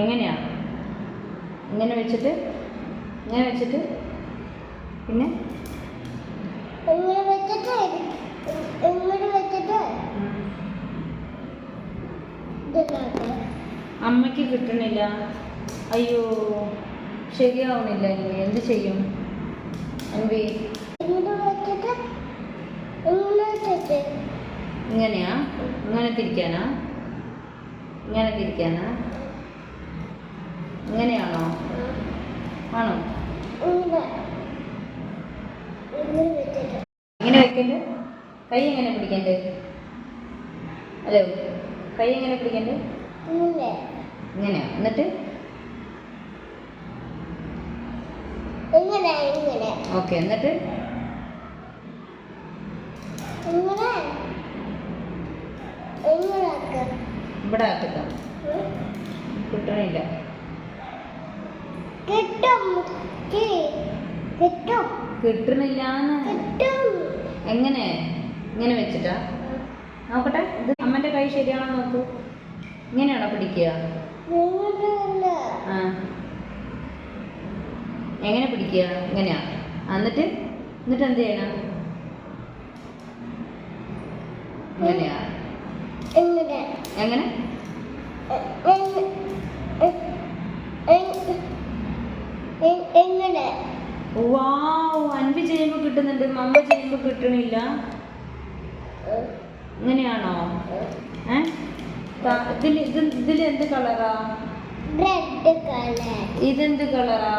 എങ്ങനെയാ ഇങ്ങനെ വെച്ചിട്ട് ഇങ്ങനെ വെച്ചിട്ട് പിന്നെ? ഇങ്ങനെ വെച്ചിട്ട് ഇങ്ങനെ വെച്ചിട്ട് അമ്മയ്ക്ക് കിട്ടണില്ല. അയ്യോ ശരിയാവുന്നില്ല ഇനി. എന്ത് ചെയ്യും? അൻവി? ഇങ്ങനെയാ? ഇങ്ങനെ തിരിക്കാനാ? ഇങ്ങനെ തിരിക്കാനാ? ഇങ്ങനെയാണോ? ആണോ? എങ്ങനെ വയ്ക്കണ്ടേ വെക്കണ്ടേ. കൈ എങ്ങനെ പിടിക്കണ്ടേ? ഹലോ കൈ എങ്ങനെ പിടിക്കണ്ടേ? ഇങ്ങനെ ഇങ്ങനെയാ. എന്നിട്ട്? ഓക്കെ എന്നിട്ട്? ഇവിടെ ആക്കിക്കാം കിട്ടണില്ല കിട്ടും. കിട്ടും. എങ്ങനെ? ഇങ്ങനെ വെച്ചിട്ടാ? നോക്കട്ടെ. ഇത് അമ്മന്റെ കൈ ശരിയാണോ നോക്കൂ. ഇങ്ങനെയാണോ പിടിക്കുക? എങ്ങനെ പിടിക്കുക? ഇങ്ങനെയാ. എന്നിട്ട്? എന്നിട്ട് എന്ത് ചെയ്യണം? ഇങ്ങനെയാ. ഇങ്ങനെ. എങ്ങനെ? എങ്ങനെ വാവ് അൻപി ചെയ്യുമ്പോൾ കിട്ടുന്നുണ്ട് മമ്മ ചെയ്യുമ്പോൾ കിട്ടണില്ല. ഇങ്ങനെയാണോ? ഏ? ഇതിൽ ഇത് ഇതിൽ എന്ത് കളറാ? ഇതെന്ത് കളറാ?